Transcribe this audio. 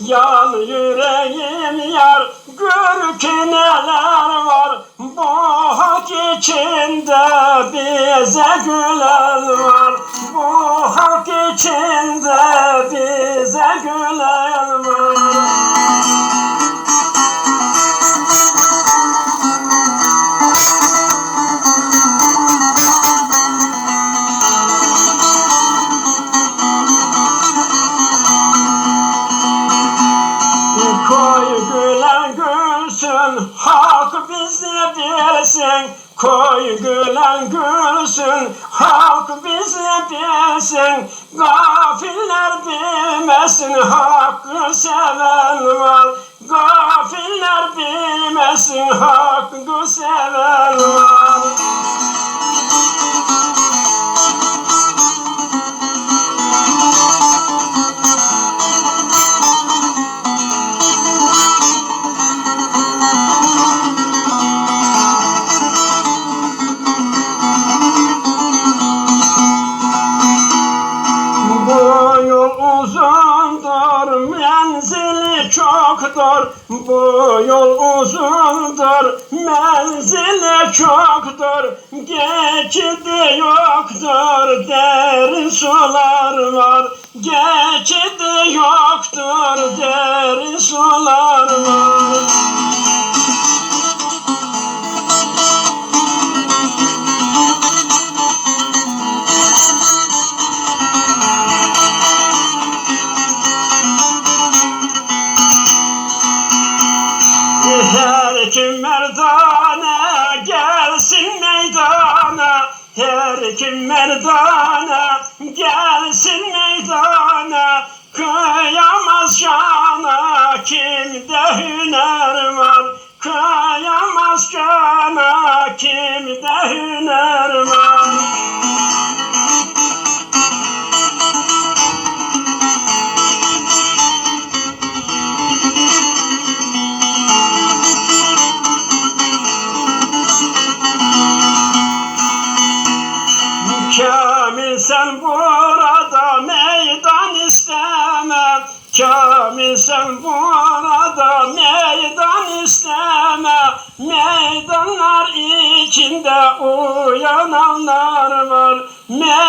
Yan yüreğim yar Gör ki neler var. Bu hak içinde bize gülen var. Bu hak içinde bize gülen Koy gülen gülsün, hak bizi bilsin. Koy gülen gülsün, hak bizi bilsin. Gafiller bilmesin, hakkı seven var. Gafiller bilmesin, uzundur, menzili çoktur. Bu yol uzundur, menzili çoktur. Geçidi yoktur, derin sular var. Geçidi yoktur, derin kim merdana gelsin meydana Kıyamaz cana. Kimde hüner var Kıyamaz cana. Kimde hüner burada meydan isteme. Kamil sen burada meydan isteme. Meydanlar içinde uyananlar var. Meydanlar